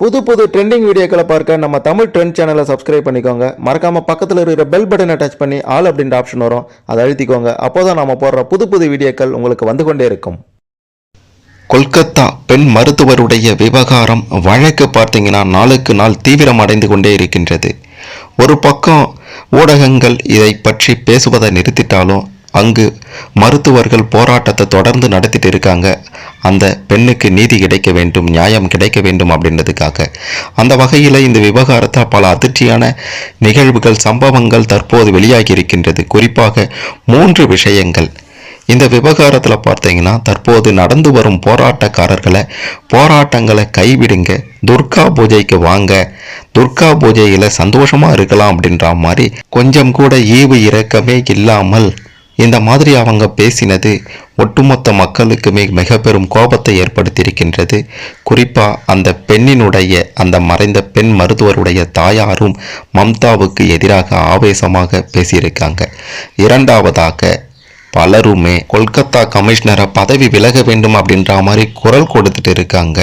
புது புது ட்ரெண்டிங் வீடியோக்களை பார்க்க நம்ம தமிழ் ட்ரெண்ட் சேனலை சப்ஸ்கிரைப் பண்ணிக்கோங்க. மறக்காமல் பக்கத்தில் இருக்கிற பெல் பட்டனை டச் பண்ணி ஆல் அப்படின்ற ஆப்ஷன் வரும். அதை அழுத்திக்கோங்க. அப்போதான் நம்ம போடுற புது புது வீடியோக்கள் உங்களுக்கு வந்து கொண்டே இருக்கும். கொல்கத்தா பெண் மருத்துவருடைய விவகாரம் வழக்கு பார்த்தீங்கன்னா நாளுக்கு நாள் தீவிரம் அடைந்து கொண்டே இருக்கின்றது. ஒரு பக்கம் ஊடகங்கள் இதை பற்றி பேசுவதை நிறுத்திட்டாலும் அங்கு மருத்துவர்கள் போராட்டத்தை தொடர்ந்து நடத்திட்டு இருக்காங்க. அந்த பெண்ணுக்கு நீதி கிடைக்க வேண்டும் நியாயம் கிடைக்க வேண்டும் அப்படின்றதுக்காக. அந்த வகையில் இந்த விவகாரத்தில் பல அதிர்ச்சியான நிகழ்வுகள் சம்பவங்கள் தற்போது வெளியாகி இருக்கின்றது. குறிப்பாக மூன்று விஷயங்கள். இந்த விவகாரத்தில் பார்த்தீங்கன்னா தற்போது நடந்து வரும் போராட்டக்காரர்களை போராட்டங்களை கைவிடுங்க துர்கா பூஜைக்கு வாங்க துர்கா பூஜையில் சந்தோஷமாக இருக்கலாம் அப்படின்ற மாதிரி கொஞ்சம் கூட ஈவு இறக்கமே இல்லாமல் இந்த மாதிரி அவங்க பேசினது ஒட்டுமொத்த மக்களுக்குமே மிக பெரும் கோபத்தை ஏற்படுத்தியிருக்கின்றது. குறிப்பாக அந்த பெண்ணினுடைய அந்த மறைந்த பெண் மருத்துவருடைய தாயாரும் மம்தாவுக்கு எதிராக ஆவேசமாக பேசியிருக்காங்க. இரண்டாவதாக பலருமே கொல்கத்தா கமிஷனரை பதவி விலக வேண்டும் அப்படின்ற மாதிரி குரல் கொடுத்துட்டு இருக்காங்க.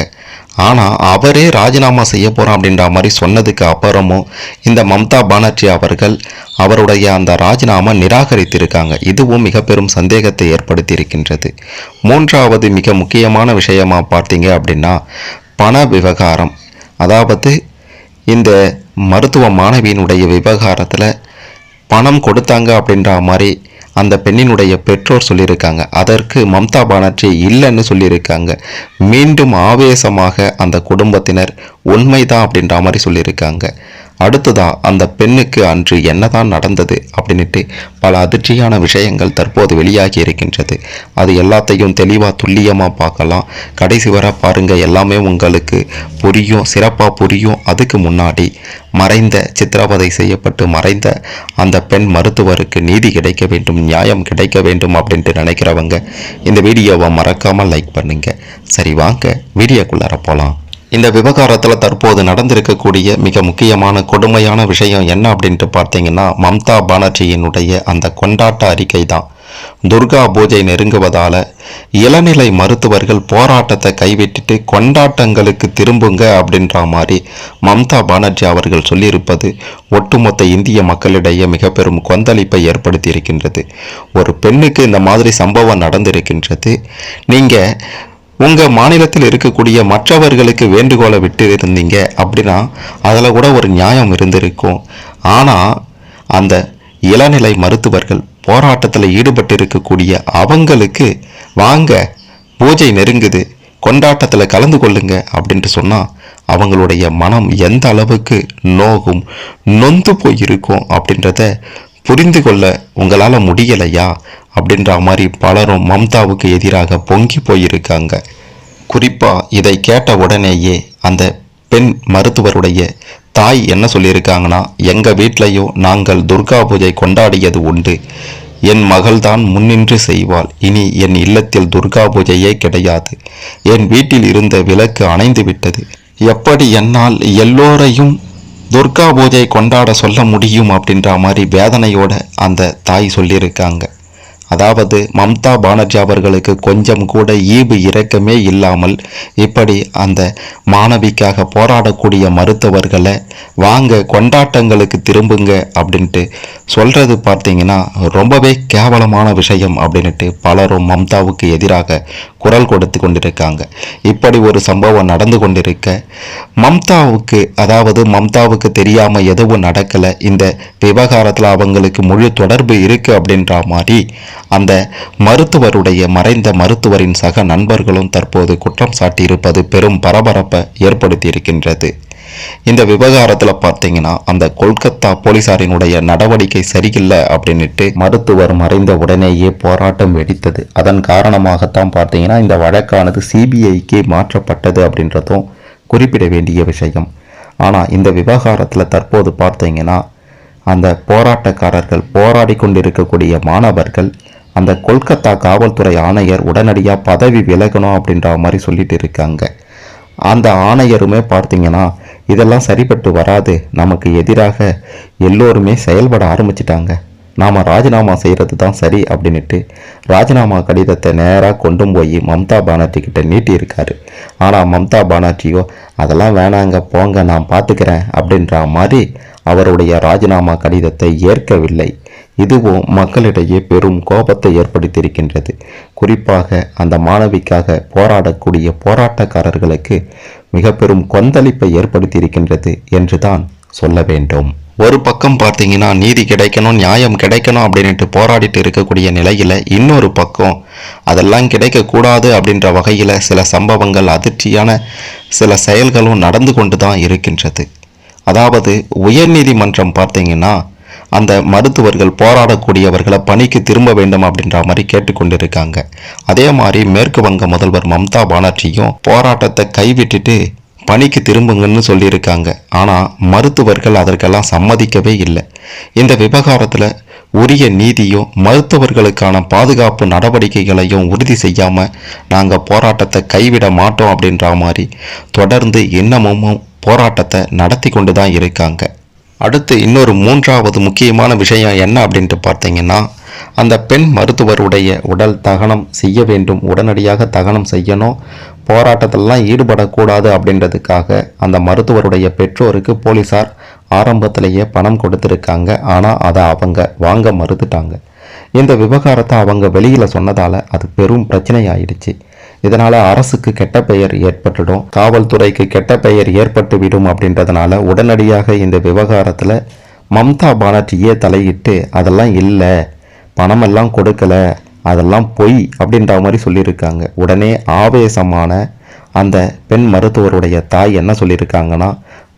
ஆனால் அவரே ராஜினாமா செய்ய போகிறோம் அப்படின்ற மாதிரி சொன்னதுக்கு அப்புறமும் இந்த மம்தா பானர்ஜி அவர்கள் அவருடைய அந்த ராஜினாமா நிராகரித்திருக்காங்க. இதுவும் மிக பெரும் சந்தேகத்தை ஏற்படுத்தி இருக்கின்றது மூன்றாவது மிக முக்கியமான விஷயமாக பார்த்தீங்க அப்படின்னா பண விவகாரம். அதாவது இந்த மருத்துவ மாணவியினுடைய விவகாரத்தில் பணம் கொடுத்தாங்க அப்படின்ற மாதிரி அந்த பெண்ணினுடைய பெற்றோர் சொல்லியிருக்காங்க. அதற்கு மம்தா பானர்ஜி இல்லைன்னு சொல்லியிருக்காங்க. மீண்டும் ஆவேசமாக அந்த குடும்பத்தினர் உண்மைதான் அப்படின்ற மாதிரி சொல்லியிருக்காங்க. அடுத்ததா அந்த பெண்ணுக்கு அன்று என்னதான் நடந்தது அப்படின்ட்டு பல அதிர்ச்சியான விஷயங்கள் தற்போது வெளியாகி இருக்கின்றது. அது எல்லாத்தையும் தெளிவாக துல்லியமாக பார்க்கலாம். கடைசி வரை பாருங்க எல்லாமே உங்களுக்கு புரியும் சிறப்பாக புரியும். அதுக்கு முன்னாடி மறைந்த சித்திரவதை செய்யப்பட்டு மறைந்த அந்த பெண் மருத்துவருக்கு நீதி கிடைக்க வேண்டும் நியாயம் கிடைக்க வேண்டும் அப்படின்ட்டு நினைக்கிறவங்க இந்த வீடியோவை மறக்காமல் லைக் பண்ணுங்கள் சரி வாங்க வீடியோக்குள்ளார போகலாம் இந்த விவகாரத்தில் தற்போது நடந்திருக்கக்கூடிய மிக முக்கியமான கொடுமையான விஷயம் என்ன அப்படின்ட்டு பார்த்தீங்கன்னா மம்தா பானர்ஜியினுடைய அந்த கொண்டாட்ட அறிக்கை தான் துர்கா பூஜை நெருங்குவதால இளநிலை மருத்துவர்கள் போராட்டத்தை கைவிட்டுட்டு கொண்டாட்டங்களுக்கு திரும்புங்க அப்படின்ற மாதிரி மம்தா பானர்ஜி அவர்கள் சொல்லியிருப்பது ஒட்டுமொத்த இந்திய மக்களிடையே மிக பெரும் கொந்தளிப்பை ஏற்படுத்தி இருக்கின்றது ஒரு பெண்ணுக்கு இந்த மாதிரி சம்பவம் நடந்திருக்கின்றது. நீங்கள் உங்கள் மாநிலத்தில் இருக்கக்கூடிய மற்றவர்களுக்கு வேண்டுகோளை விட்டு இருந்தீங்க அப்படின்னா அதில் கூட ஒரு நியாயம் இருந்திருக்கும். ஆனால் அந்த இளநிலை மருத்துவர்கள் போராட்டத்தில் ஈடுபட்டு இருக்கக்கூடிய அவங்களுக்கு வாங்க பூஜை நெருங்குது கொண்டாட்டத்தில் கலந்து கொள்ளுங்க அப்படின்ட்டு சொன்னால் அவங்களுடைய மனம் எந்த அளவுக்கு நோகும் நொந்து போயிருக்கும் அப்படின்றத புரிந்து கொள்ள உங்களால் முடியலையா? அப்படின்ற மாதிரி பலரும் மம்தாவுக்கு எதிராக பொங்கி போயிருக்காங்க. குறிப்பாக இதை கேட்ட உடனேயே அந்த பெண் மருத்துவருடைய தாய் என்ன சொல்லியிருக்காங்கன்னா எங்கள் வீட்டிலையும் நாங்கள் துர்கா பூஜை கொண்டாடியது உண்டு. என் மகள்தான் முன்னின்று செய்வாள். இனி என் இல்லத்தில் துர்கா பூஜையே கிடையாது. என் வீட்டில் இருந்த விளக்கு அணைந்து விட்டது எப்படி என்னால் எல்லோரையும் துர்கா பூஜை கொண்டாட சொல்ல முடியும் அப்படின்ற மாதிரி வேதனையோட அந்த தாய் சொல்லியிருக்காங்க. அதாவது மம்தா பானர்ஜி அவர்களுக்கு கொஞ்சம் கூட ஈவு இரக்கமே இல்லாமல் இப்படி அந்த மாணவிக்காக போராடக்கூடிய மருத்துவர்களை வாங்க கொண்டாட்டங்களுக்கு திரும்புங்க அப்படின்ட்டு சொல்கிறது பார்த்தீங்கன்னா ரொம்பவே கேவலமான விஷயம் அப்படின்ட்டு பலரும் மம்தாவுக்கு எதிராக குரல் கொடுத்து கொண்டிருக்காங்க. இப்படி ஒரு சம்பவம் நடந்து கொண்டிருக்க மம்தாவுக்கு அதாவது மம்தாவுக்கு தெரியாமல் எதுவும் நடக்கலை. இந்த விவகாரத்தில் அவங்களுக்கு முழு தொடர்பு இருக்குது அப்படின்ற மாதிரி அந்த மருத்துவருடைய மறைந்த மருத்துவரின் சக நண்பர்களும் தற்போது குற்றம் சாட்டியிருப்பது பெரும் பரபரப்பை ஏற்படுத்தி இருக்கின்றது இந்த விவகாரத்தில் பார்த்தீங்கன்னா அந்த கொல்கத்தா போலீசாரினுடைய நடவடிக்கை சரியில்லை அப்படின்னுட்டு மருத்துவர் மறைந்த உடனேயே போராட்டம் வெடித்தது. அதன் காரணமாகத்தான் பார்த்தீங்கன்னா இந்த வழக்கானது சிபிஐக்கு மாற்றப்பட்டது அப்படின்றதும் குறிப்பிட வேண்டிய விஷயம். ஆனால் இந்த விவகாரத்தில் தற்போது பார்த்தீங்கன்னா அந்த போராட்டக்காரர்கள் போராடி கொண்டிருக்கக்கூடிய மாணவர்கள் அந்த கொல்கத்தா காவல்துறை ஆணையர் உடனடியாக பதவி விலகணும் அப்படின்ற மாதிரி சொல்லிட்டு இருக்காங்க. அந்த ஆணையருமே பார்த்தீங்கன்னா இதெல்லாம் சரிப்பட்டு வராது. நமக்கு எதிராக எல்லோருமே செயல்பட ஆரம்பிச்சிட்டாங்க. நாம் ராஜினாமா செய்கிறது தான் சரி அப்படின்னுட்டு ராஜினாமா கடிதத்தை நேராக கொண்டு போய் மம்தா பானர்ஜி கிட்ட நீட்டியிருக்காரு ஆனால் மம்தா பானர்ஜியோ அதெல்லாம் வேணாங்க போங்க நான் பார்த்துக்கிறேன் அப்படின்ற மாதிரி அவருடைய ராஜினாமா கடிதத்தை ஏற்கவில்லை. இதுவும் மக்களிடையே பெரும் கோபத்தை ஏற்படுத்தியிருக்கின்றது. குறிப்பாக அந்த மாணவிக்காக போராடக்கூடிய போராட்டக்காரர்களுக்கு மிக பெரும் கொந்தளிப்பை ஏற்படுத்தியிருக்கின்றது என்றுதான் சொல்ல வேண்டும். ஒரு பக்கம் பார்த்தீங்கன்னா நீதி கிடைக்கணும் நியாயம் கிடைக்கணும் அப்படின்ட்டு போராடிட்டு இருக்கக்கூடிய நிலையில் இன்னொரு பக்கம் அதெல்லாம் கிடைக்கக்கூடாது அப்படின்ற வகையில் சில சம்பவங்கள் அதிர்ச்சியான சில செயல்களும் நடந்து கொண்டு தான் இருக்கின்றது. அதாவது உயர்நீதிமன்றம் பார்த்தீங்கன்னா அந்த மருத்துவர்கள் போராடக்கூடியவர்களை பணிக்கு திரும்ப வேண்டும் அப்படின்ற மாதிரி கேட்டுக்கொண்டிருக்காங்க அதே மாதிரி மேற்கு வங்க முதல்வர் மம்தா பானர்ஜியும் போராட்டத்தை கைவிட்டுட்டு பணிக்கு திரும்புங்கன்னு சொல்லியிருக்காங்க. ஆனால் மருத்துவர்கள் அதற்கெல்லாம் சம்மதிக்கவே இல்லை. இந்த விவகாரத்தில் உரிய நீதியும் மருத்துவர்களுக்கான பாதுகாப்பு நடவடிக்கைகளையும் உறுதி செய்யாமல் நாங்கள் போராட்டத்தை கைவிட மாட்டோம் அப்படின்ற மாதிரி தொடர்ந்து இன்னமும் போராட்டத்தை நடத்தி கொண்டு தான் இருக்காங்க. அடுத்து இன்னொரு மூன்றாவது முக்கியமான விஷயம் என்ன அப்படின்ட்டு பார்த்தீங்கன்னா அந்த பெண் மருத்துவருடைய உடல் தகனம் செய்ய வேண்டும் உடனடியாக தகனம் செய்யணும் போராட்டத்திலலாம் ஈடுபடக்கூடாது அப்படின்றதுக்காக அந்த மருத்துவருடைய பெற்றோருக்கு போலீஸார் ஆரம்பத்திலேயே பணம் கொடுத்துருக்காங்க. ஆனால் அதை அவங்க வாங்க மறுத்துட்டாங்க. இந்த விவகாரத்தை அவங்க வெளியில் சொன்னதால் அது பெரும் பிரச்சனையாயிடுச்சு. இதனால் அரசுக்கு கெட்ட பெயர் ஏற்பட்டுடும். காவல்துறைக்கு கெட்ட பெயர் ஏற்பட்டு விடும் அப்படின்றதுனால உடனடியாக இந்த விவகாரத்தில் மம்தா பானர்ஜியே தலையிட்டு அதெல்லாம் இல்லை. பணமெல்லாம் கொடுக்கல. அதெல்லாம் பொய் அப்படின்ற மாதிரி சொல்லியிருக்காங்க. உடனே ஆவேசமான அந்த பெண் மருத்துவருடைய தாய் என்ன சொல்லியிருக்காங்கன்னா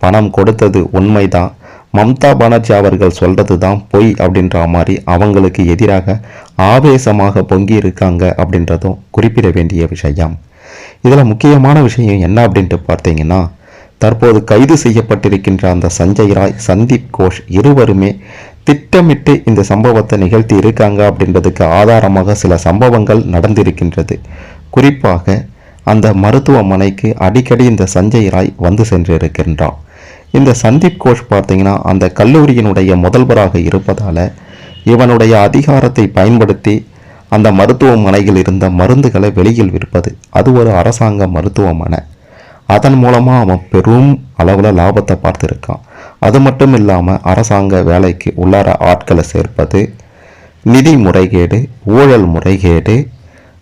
பணம் கொடுத்தது உண்மைதான். மம்தா பானர்ஜி அவர்கள் சொல்றது தான் பொய் அப்படின்ற மாதிரி அவங்களுக்கு எதிராக ஆவேசமாக பொங்கி இருக்காங்க அப்படின்றதும் குறிப்பிட வேண்டிய விஷயம். இதில் முக்கியமான விஷயம் என்ன அப்படின்ட்டு பார்த்தீங்கன்னா தற்போது கைது செய்யப்பட்டிருக்கின்ற அந்த சஞ்சய் ராய் சந்தீப் கோஷ் இருவருமே திட்டமிட்டு இந்த சம்பவத்தை நிகழ்த்தி இருக்காங்க அப்படின்றதுக்கு ஆதாரமாக சில சம்பவங்கள் நடந்திருக்கின்றது. குறிப்பாக அந்த மருத்துவமனைக்கு அடிக்கடி இந்த சஞ்சய் ராய் வந்து சென்றிருக்கின்றான். இந்த சந்தீப் கோஷ் பார்த்தீங்கன்னா அந்த கல்லூரியினுடைய முதல்வராக இருப்பதால் இவனுடைய அதிகாரத்தை பயன்படுத்தி அந்த மருத்துவமனையில் இருந்த மருந்துகளை வெளியில் விற்பது. அது ஒரு அரசாங்க மருத்துவமனை. அதன் மூலமாக அவன் பெரும் அளவில் லாபத்தை பார்த்துருக்கான். அது மட்டும் இல்லாமல் அரசாங்க வேலைக்கு உள்ளார ஆட்களை சேர்ப்பது நிதி முறைகேடு ஊழல் முறைகேடு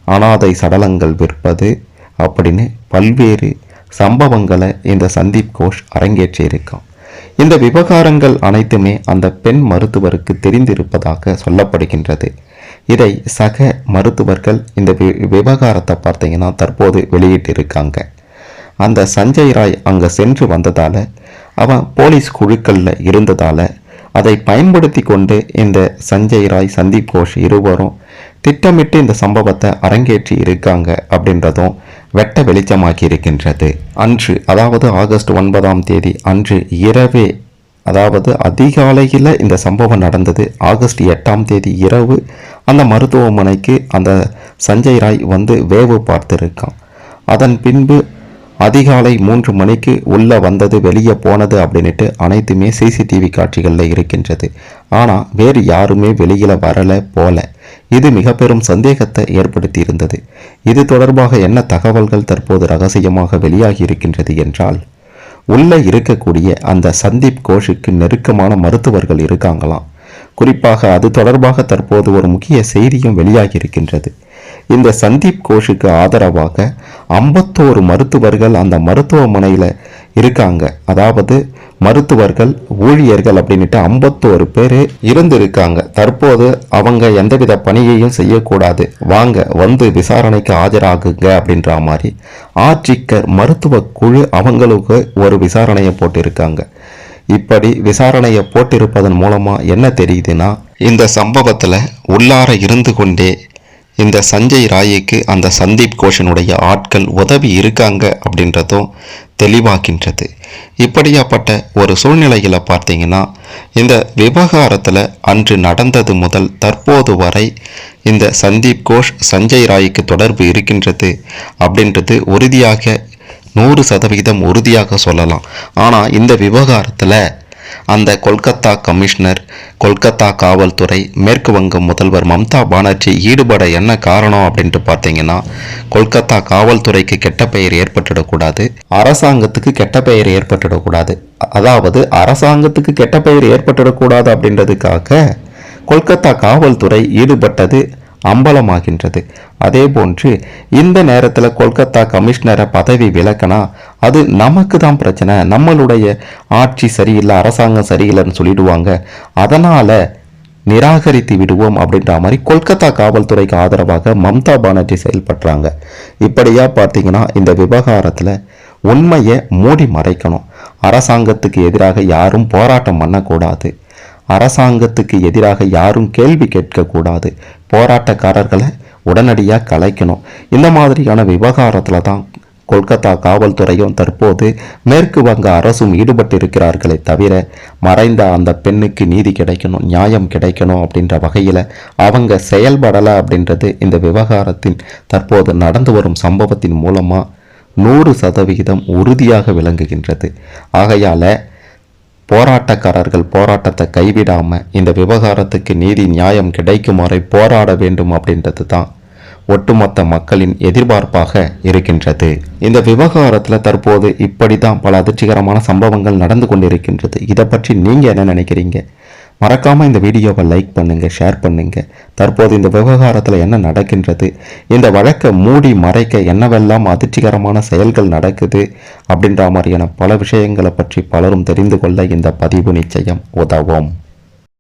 அனாதை சடலங்கள் விற்பது அப்படின்னு பல்வேறு சம்பவங்களை இந்த சந்தீப் கோஷ் அரங்கேற்றியிருக்கான். இந்த விவகாரங்கள் அனைத்துமே அந்த பெண் மருத்துவருக்கு தெரிந்திருப்பதாக சொல்லப்படுகின்றது. இதை சக மருத்துவர்கள் இந்த வி- விவகாரத்தை பார்த்தீங்கன்னா தற்போது வெளியிட்டிருக்காங்க. அந்த சஞ்சய் ராய் அங்கே சென்று வந்ததால் அவன் போலீஸ் குழுக்களில் இருந்ததால் அதை பயன்படுத்தி கொண்டு இந்த சஞ்சய் ராய் சந்தீப் கோஷ் இருவரும் திட்டமிட்டு இந்த சம்பவத்தை அரங்கேற்றி இருக்காங்க அப்படின்றதும் வெட்ட வெளிச்சமாக்கி இருக்கின்றது. அன்று அதாவது ஆகஸ்ட் ஒன்பதாம் தேதி அன்று இரவே அதாவது அதிகாலையில் இந்த சம்பவம் நடந்தது. ஆகஸ்ட் எட்டாம் தேதி இரவு அந்த மருத்துவமனைக்கு அந்த சஞ்சய் ராய் வந்து வேவு பார்த்துருக்கான். அதன் பின்பு அதிகாலை மூன்று மணிக்கு உள்ளே வந்தது வெளியே போனது அப்படின்ட்டு அனைத்துமே சிசிடிவி காட்சிகளில் இருக்கின்றது. ஆனால் வேறு யாருமே வெளியில் வரலை போல. இது மிக பெரும் சந்தேகத்தை ஏற்படுத்தி இருந்தது இது தொடர்பாக என்ன தகவல்கள் தற்போது ரகசியமாக வெளியாகி இருக்கின்றது என்றால் உள்ளே இருக்கக்கூடிய அந்த சந்தீப் கோஷுக்கு நெருக்கமான மருத்துவர்கள் இருக்காங்களாம். குறிப்பாக அது தொடர்பாக தற்போது ஒரு முக்கிய செய்தியும் வெளியாகி இருக்கின்றது. இந்த சந்தீப் கோஷுக்கு ஆதரவாக ஐம்பத்தோரு மருத்துவர்கள் அந்த மருத்துவமனையில் இருக்காங்க. அதாவது மருத்துவர்கள் ஊழியர்கள் அப்படின்ட்டு ஐம்பத்தோரு பேர் இருந்திருக்காங்க. தற்போது அவங்க எந்தவித பணியையும் செய்யக்கூடாது. வாங்க வந்து விசாரணைக்கு ஆஜராகுங்க அப்படின்ற மாதிரி ஆட்சிக்கர் மருத்துவ குழு அவங்களுக்கு ஒரு விசாரணையை போட்டிருக்காங்க. இப்படி விசாரணையை போட்டிருப்பதன் மூலமாக என்ன தெரியுதுன்னா இந்த சம்பவத்தில் உள்ளார இருந்து கொண்டே இந்த சஞ்சய் ராய்க்கு அந்த சந்தீப் கோஷனுடைய ஆட்கள் உதவி இருக்காங்க அப்படின்றதும் தெளிவாக்கின்றது இப்படியாப்பட்ட ஒரு சூழ்நிலையில் பார்த்தீங்கன்னா இந்த விவகாரத்தில் அன்று நடந்தது முதல் தற்போது வரை இந்த சந்தீப் கோஷ் சஞ்சய் ராய்க்கு தொடர்பு இருக்கின்றது அப்படின்றது உறுதியாக நூறு சதவிகிதம் உறுதியாக சொல்லலாம். ஆனால் இந்த விவகாரத்தில் அந்த கொல்கத்தா கமிஷனர் கொல்கத்தா காவல்துறை மேற்கு வங்க முதல்வர் மம்தா பானர்ஜி ஈடுபட என்ன காரணம் அப்படின்ட்டு பார்த்தீங்கன்னா கொல்கத்தா காவல்துறைக்கு கெட்ட பெயர் ஏற்பட்டுடக்கூடாது அரசாங்கத்துக்கு கெட்ட பெயர் ஏற்பட்டுடக்கூடாது. அதாவது அரசாங்கத்துக்கு கெட்ட பெயர் ஏற்பட்டுடக்கூடாது அப்படின்றதுக்காக கொல்கத்தா காவல்துறை ஈடுபட்டது அம்பலமாகின்றது. அதே போன்று இந்த நேரத்தில் கொல்கத்தா கமிஷனரை பதவி விலக்கினா அது நமக்கு தான் பிரச்சனை. நம்மளுடைய ஆட்சி சரியில்லை அரசாங்கம் சரியில்லைன்னு சொல்லிடுவாங்க. அதனால் நிராகரித்து விடுவோம் அப்படின்ற மாதிரி கொல்கத்தா காவல்துறைக்கு ஆதரவாக மம்தா பானர்ஜி செயல்படுறாங்க. இப்படியா பார்த்தீங்கன்னா இந்த விவகாரத்தில் உண்மையை மூடி மறைக்கணும். அரசாங்கத்துக்கு எதிராக யாரும் போராட்டம் பண்ணக்கூடாது. அரசாங்கத்துக்கு எதிராக யாரும் கேள்வி கேட்கக்கூடாது. போராட்டக்காரர்களை உடனடியாக கலைக்கணும். இந்த மாதிரியான விவகாரத்தில் தான் கொல்கத்தா காவல்துறையும் தற்போது மேற்கு வங்க அரசும் ஈடுபட்டிருக்கிறார்களே தவிர மறைந்த அந்த பெண்ணுக்கு நீதி கிடைக்கணும் நியாயம் கிடைக்கணும் அப்படின்ற வகையில் அவங்க செயல்படலை அப்படின்றது இந்த விவகாரத்தின் தற்போது நடந்து வரும் சம்பவத்தின் மூலமாக நூறு சதவிகிதம் உறுதியாக விளங்குகின்றது. ஆகையால் போராட்டக்காரர்கள் போராட்டத்தை கைவிடாமல் இந்த விவகாரத்துக்கு நீதி நியாயம் கிடைக்கும் வரை போராட வேண்டும் அப்படின்றது தான் ஒட்டுமொத்த மக்களின் எதிர்பார்ப்பாக இருக்கின்றது. இந்த விவகாரத்தில் தற்போது இப்படி தான் பல அதிர்ச்சிகரமான சம்பவங்கள் நடந்து கொண்டிருக்கின்றது. இதை பற்றி நீங்கள் என்ன நினைக்கிறீங்க? மறக்காமல் இந்த வீடியோவை லைக் பண்ணுங்கள் ஷேர் பண்ணுங்கள் தற்போது இந்த விவகாரத்தில் என்ன நடக்கின்றது இந்த வழக்கை மூடி மறைக்க என்னவெல்லாம் அதிர்ச்சிகரமான செயல்கள் நடக்குது அப்படின்ற மாதிரியான பல விஷயங்களை பற்றி பலரும் தெரிந்து கொள்ள இந்த பதிவு நிச்சயம் உதவும்.